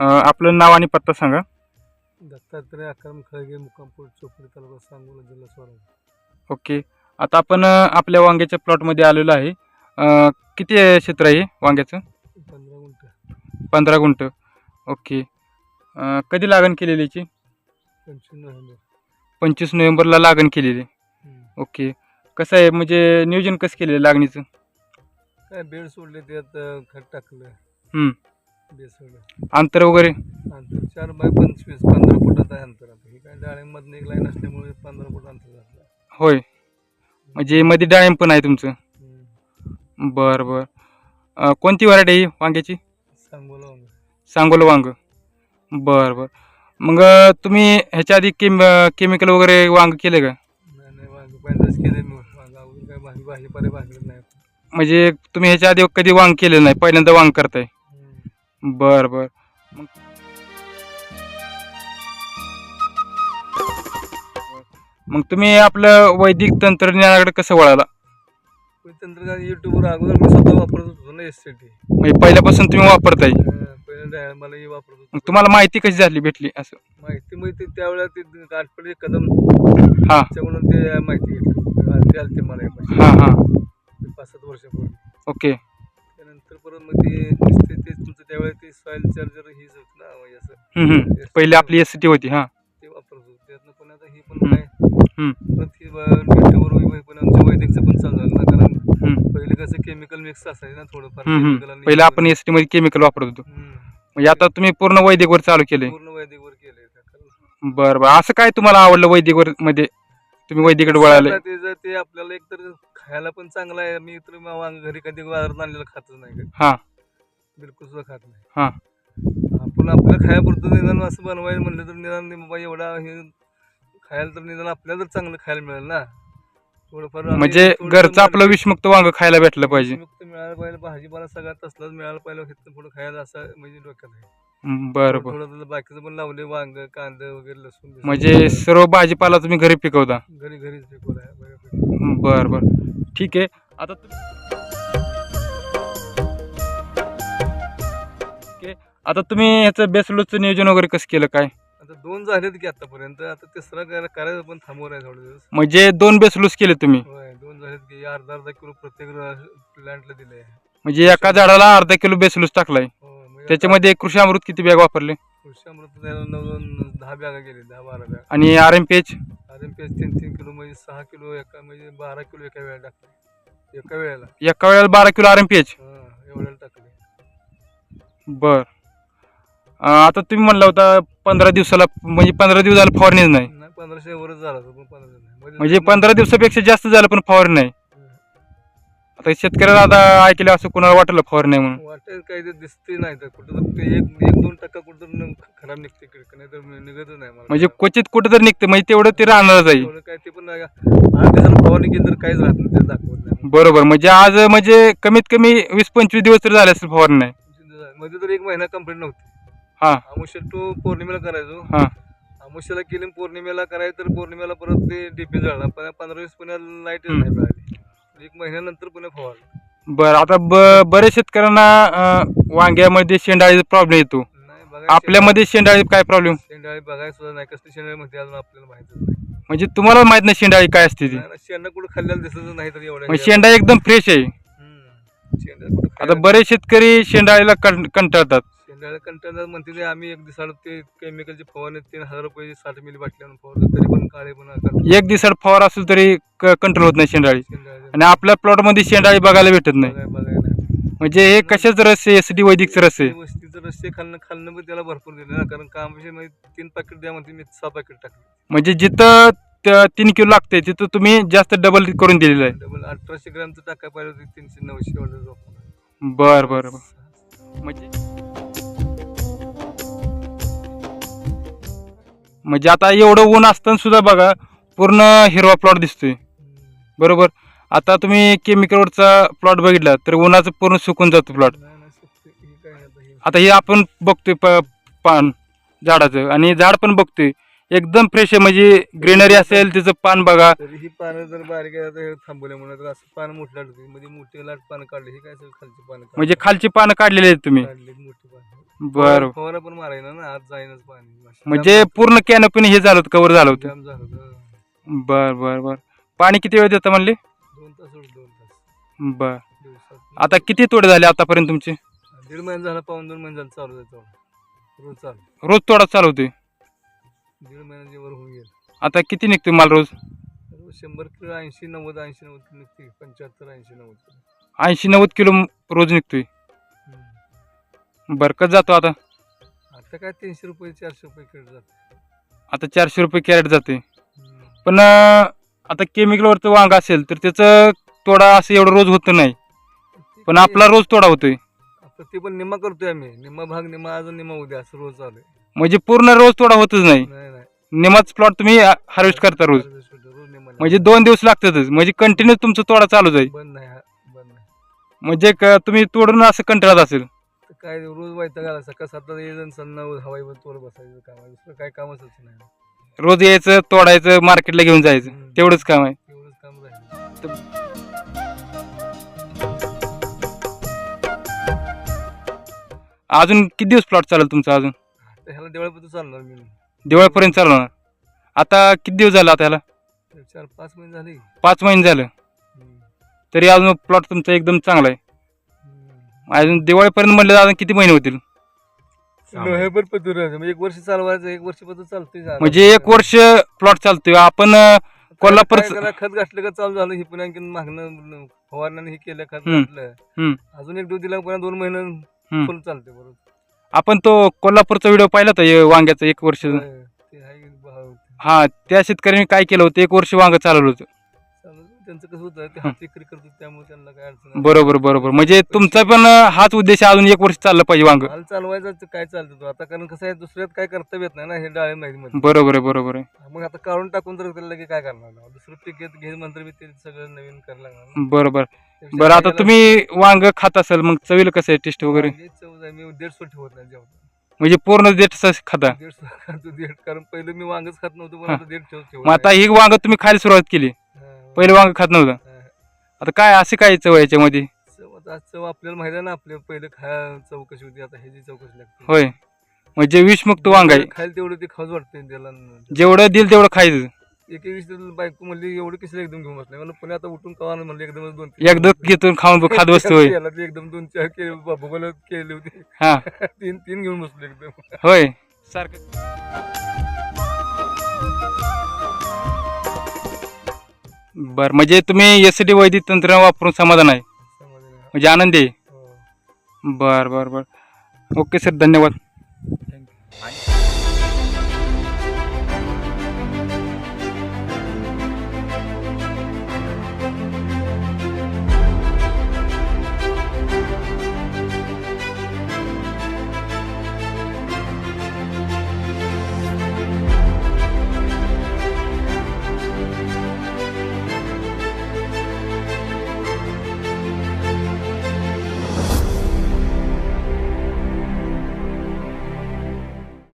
आपलं नाव आणि पत्ता सांगा. दत्तात्रय अक्रम खळगे मुक्कामपूर चोपडी तालुका सांगोला जिल्हा सोलापूर. ओके. आता आपण आपल्या वांग्याच्या प्लॉटमध्ये आलेलो आहे. किती क्षेत्र आहे वांग्याचं? पंधरा गुंठ. पंधरा गुंठ. ओके. कधी लागण केलेली याची? पंचवीस नोव्हेंबर. पंचवीस नोव्हेंबरला लागण केलेली. ओके. कसं आहे म्हणजे नियोजन कसं केलेलं आहे लागणीचं? काय बेड सोडले त्यात खत टाकलं. अंतर वगैरे? अंतर चार बाय पंचवीस पंधरा फुटात आहे अंतर आता. हे काय डाळिंबमधनं एक लाईन असल्यामुळे पंधरा फूट अंतर होय. म्हणजे मध्ये डाळिंब पण आहे तुमचं? हम्म. बरं बरं. अं, कोणती व्हरायटी आहे ही वांग्याची? सांगोला वांग. सांगोलं वांग. बरं बरं. मग अं, तुम्ही ह्याच्या आधी केम केमिकल वगैरे वांग केले का? नाही नाही वांग पहिल्यांदाच केले मी. वांग अगोदर काय भाजी भाजीपाले नाही. म्हणजे तुम्ही ह्याच्या आधी कधी वांग केलेलं नाही? पहिल्यांदा वांग करताय. बरं बरं. मग मग तुम्ही आपलं वैदिक तंत्रज्ञानाकडे कसं वळाला? तंत्रज्ञान युट्यूबवर अगोदर मी स्वतः वापरत होतो ना एस टी म्हणजे पहिल्यापासून तुम्ही वापरताय? पहिल्यांदा मला हे वापरत होतो. मग तुम्हाला माहिती कशी झाली भेटली असं? माहिती माहिती त्यावेळेला ते आठवडे कदम हां. ते माहिती घेतली ते आलते मला माहिती. हां हां. पाच सात वर्षापूर्वी. ओके. त्यानंतर परत मग ते चार्जर हेच होतं ना म्हणजे असं. हम्म, हम्म. पहिली आपली एस टी होती हां. ते वापरत होतो. त्यातनं पण आता हे पण काय? हम्म, परत हे युट्यूबवर वगैरे पण आमचं वैदिकचं पण चालू झालं ना कारण हम्म, पहिले कसं केमिकल मिक्स असायचं ना थोडंफार हम्म, chemical हम्म. आणि पहिलं आपण एस टी मध्ये केमिकल वापरत होतो. हम्म. म्हणजे आता तुम्ही पूर्ण वैदिकवर चालू केलंय. पूर्ण वैदिकवर कारण बरं बरं. असं काय तुम्हाला आवडलं वैदिकवर मध्ये? तुम्ही वैदिकडे वळाले ते जर ते आपल्याला एक तर खायला पण चांगलं आहे. मी तर वांग घरी कधी बाजारात आणलेलं खातच नाही. हां. बिलकुल सुद्धा खात नाही. हां. आपण आपल्या खायापुरतं निदान असं बनवायला म्हणलं तर निदान नाही बाबा एवढा हे खायला तर निदान आपल्याला तर चांगलं खायला मिळेल ना. थोडंफार आम्ही म्हणजे घरचं आपलं विषमुक्त वांग खायला भेटलं पाहिजे. विषमुक्त मिळायला पाहिजे भाजीपाला सगळा तसलाच मिळायला पाहिजे हिथं पुढं खायला असं म्हणजे डोक्यात आहे. हम्म, बरं बरं. थोडं थोडं बाकीचं पण लावले वांग कांदा वगैरे लसूण. म्हणजे सर्व भाजीपाला तुम्ही घरी पिकवता? घरी घरीच पिकवलं आहे बऱ्यापैकी बरं बरं. ठीक आहे. आता तु- आता तुम्ही ह्याचं बेसलोचं नियोजन वगैरे कसं केलं काय? आता दोन झालेत की आतापर्यंत. आता तिसरा करायला करायचं पण थांबवर आहे थोडे दिवस. म्हणजे दोन बेसलूस केले तुम्ही? होय दोन झालेत की अर्धा अर्धा किलो प्रत्येक प्लांटला दिले म्हणजे एका झाडाला अर्धा किलो बेसलूस टाकलाय. हो म्हणजे त्याच्यामध्ये कृषी अमृत किती बॅग वापरले? कृषी नऊ दहा बॅगा गेले दहा बारा बॅग. आणि R M P H R M P S तीन तीन किलो म्हणजे सहा किलो एका म्हणजे बारा किलो एका वेळेला टाकले. एका वेळेला. एका वेळेला बारा kilo R M P H हा एवढ्याला टाकले. बर. आता तुम्ही म्हणला होता पंधरा दिवसाला म्हणजे पंधरा दिवस झालं फवारणीच नाही. नाही पंधराशे वरच झाला तो पण पंधरा नाही. म्हणजे पंधरा दिवसापेक्षा जास्त झालं पण फवारणी नाही. आता शेतकऱ्याला आता ऐकलं असं कोणाला वाटलं फवारणी नाही म्हणून? वाटेल काही ते दिसते नाही तर कुठं तर ते एक एक दोन टक्का कुठं तर न- खराब निघते किडकं नाही तर निघतच नाही मला. म्हणजे क्वचित कुठं तर निघतं म्हणजे तेवढं ते राहणारच आहे. एवढं काय ते पण नाही. का आठ दिवसाला फवारणी केली तर काहीच राहत नाही ते दाखवत नाही. बरोबर म्हणजे आज म्हणजे कमीत कमी वीस पंचवीस दिवस तर झाले असेल फवारणी नाही. मध्ये तर एक महिना कंप्लीट नव्हती. हा. अमुष्य टू पौर्णिमेला करायचो. हा. अमुष्याला केली आणि पौर्णिमेला करायचं तर पौर्णिमेला परत ते डीपी जळला पण पंधरा वीस पुण्याला लाईटच नाही मिळाली. एक महिन्यानंतर पुन्हा फवारलं. बरं आता ब बऱ्याच शेतकऱ्यांना अं, वांग्यामध्ये शेंडाळीचा प्रॉब्लेम येतो. नाही बघा आपल्यामध्ये शेंडाळी काय प्रॉब्लेम शेंडाळी बघायला सुद्धा नाही. कसली शेंडाळी म्हणते अजून आपल्याला माहितच नाही. म्हणजे तुम्हाला माहीत नाही शेंडाळी काय असते ती. नाही शेंडा कुठं खाल्ल्याला दिसतच नाही तर एवढ्या म्हणजे शेंडा. एकदम फ्रेश आहे. हम्म. शेंडा कुठं आता खायला- बरेच शेतकरी शेंडाळीला कं- कंटाळतात. शेंडाळ्या कंटेनर म्हणते ते आम्ही एक दिवसाला ते केमिकलची फवारणी तीन हजार रुपये साठ मिली बाटली आणून फवारलं. तरी पण काळे पण. एक दिवसाड फवार असेल तरी कंट्रोल होत नाही शेंडाळी. आणि आपल्या प्लॉटमध्ये शेंडाळी बघायला भेटत नाही. बघाय बघाय नाही. म्हणजे हे कशाच रस आहे? एस डी वैदिकचं रस आहे? वस्तीचं रस्ते खाल्लं खाल्लं पण त्याला भरपूर दिले ना कारण कामाशी म्हणजे तीन पॅकेट द्या म्हणते मी सहा पॅकेट टाकले. म्हणजे जिथं त- तीन किलो लागते तिथं तुम्ही जास्त डबल करून दिलेलं आहे. डबल अठराशे ग्रॅमचं टाकाय पाहिजे होती तीनशे नऊशे झोपलं. बर बर बर. म्हणजे म्हणजे आता एवढं ऊन असताना सुद्धा बघा पूर्ण हिरवा प्लॉट दिसतोय. बरोबर? आता तुम्ही केमिकलवरचा प्लॉट बघितला तर उन्हाचं पूर्ण सुकून जातो प्लॉट आता हे आपण बघतोय प- पान झाडाचं. आणि झाड पण बघतोय. एकदम फ्रेश आहे. म्हणजे ग्रीनरी असेल त्याचं पान बघा. ही पानं जर बारीक थांबवले म्हणून तर असं पानं मोठी म्हणजे मोठी लाट पानं काढली ही काय खालची पानं. म्हणजे खालची पानं काढलेली आहेत तुम्ही. बर. फवारा पण मारायला ना आज जाईनच पाणी. म्हणजे पूर्ण कॅनपीने हे झालं कव्हर झालं होतं. जाम झालं होतं. बर बर बर. पाणी किती वेळ देतं म्हणले? दोन तास दोन तास. बर. दिवसात. आता किती तोडे झाले आतापर्यंत तुमचे? दीड महिना झाला पाऊन दोन महिने झालं चालू चालू रोज चालू. रोज तोडा चालू होते दीड महिन्याच्या वर होऊन गेल. आता किती निघतोय माल रोज? रोज शंभर किलो ऐंशी नव्वद ऐंशी नव्वद किलो निघते पंच्याहत्तर ऐंशी नव्वद. ऐंशी नव्वद किलो रोज निघतोय. हम्म. बरं कसं जातो आता. आता काय तीनशे रुपये चारशे रुपये किलो जात. आता चारशे रुपये कॅरेट जाते. पण अं, आता केमिकलवरचं वांग असेल तर त्याचं तोडा असं एवढं रोज होतं नाही. पण आपला रोज तोडा होतोय. आता ते पण निम्मा करतोय आम्ही. निम्मा भाग निम्मा अजून निम्मा उद्या असं रोज चालू आहे. म्हणजे पूर्ण रोज तोडा होतच नाही. नाही नाही. निमाच प्लॉट तुम्ही हार्वेस्ट करता रोज. रोज निम्मा म्हणजे दोन दिवस लागतातच. म्हणजे कंटिन्यू तुमचं तोडा चालू जाईल बंद नाही हा, बंद नाही. म्हणजे क- तुम्ही तोडून असं कंटाळत असेल. काय रोज वैताग आला सकाळ सातला यायचं सन्ना हवाई वर तोड बसायचं काम आहे. दुसरं काय कामच नाही. रोज यायचं तोडायचं मार्केटला घेऊन जायचं. हम्म. तेवढंच काम आहे. एवढंच काम राहिलं. अजून किती दिवस प्लॉट चालेल तुमचा अजून? ह्याला देवळापर्यंत चालणार मी. दिवाळीपर्यंत चालवणार आता किती दिवस झाला आता ह्याला? तर चार पाच महिने झाले. पाच महिने झालं. हम्म. तरी अजून प्लॉट तुमचा एकदम चांगला आहे. अजून दिवाळीपर्यंत म्हणलं तर अजून किती महिने होतील? नोव्हेंबर पद्धत म्हणजे एक वर्ष चालवायचं एक वर्ष पद्धत चालते म्हणजे एक वर्ष प्लॉट चालतोय. आपण कोल्हापूर- खत घातलं का चालू झालं? हे पण आणखी मागणं फवारण्याने हे केलं खत. घातलं. अजून एक डोस दिला पुन्हा दोन महिने. फुल चालते बरोबर. आपण तो कोल्हापूरचा व्हिडिओ पाहिला होता वांग्याचा एक वर्ष. हा त्या शेतकऱ्यांनी काय केलं होतं? एक वर्ष वांग चालवलं होतं. त्यांचं कसं होतं ते हात विक्री करतात त्यामुळे त्यांना काय अडचण नाही. बरोबर बरोबर. म्हणजे तुमचा पण हाच उद्देश आहे, अजून एक वर्ष चाललं पाहिजे वांग. माल चालवायचा तर काय चालतं तो? आता कारण कसं आहे दुसऱ्यात काय कर्तव्य येत नाही ना हे डाळे माहिती मध्ये बरोबर आहे बरोबर आहे. मग आता काढून टाकून तर त्याला लगे काय करणार ना? दुसरं पीक घेत घेत नंतर मी ते सगळं नवीन करायला लागणार ना. बरोबर. त्यापेक्षा बरं आता तुम्ही वांग खात असाल मग चवीला कसं आहे टेस्ट वगैरे? वांगी चव आहे, मी दीडशे ठेवत नाही जेवण म्हणजे पूर्ण देठ खाता? दीडशे खातो दीड. कारण पहिलं मी वांगच खात नव्हतो पण हा. आता दीड ठेव ठेवत मग आता ही वांग तुम्ही खायला सुरुवात केली. हा. पहिले वांग खात नव्हतं. आता काय असे काय चव याच्यामध्ये? चव आता चव आपल्याला माहिती आहे ना आपल्या पहिलं खाया चव कशी होती आता ह्याची चौकशी लागते. होय. म्हणजे विषमुक्त वांग आहे. खायला तेवढं ते खाऊच वाटते त्याला जेवढं दिल तेवढं खायचं. एक दिवशी बायको म्हणली एवढं कसं एकदम घेऊन बसले मला पुणे आता उठून कवा म्हणलं एकदम दोन तीन एकदा घेतून खाऊन खात बसतो होय एकदम दोन चार केले बाबा केले होते. हा. तीन तीन घेऊन बसलो एकदम. होय. सारखं. बर म्हणजे तुम्ही एस डी वैदिक तंत्र वापरून समाधान आहे. म्हणजे आनंदी आहे हो. बर बर बर ओके सर धन्यवाद.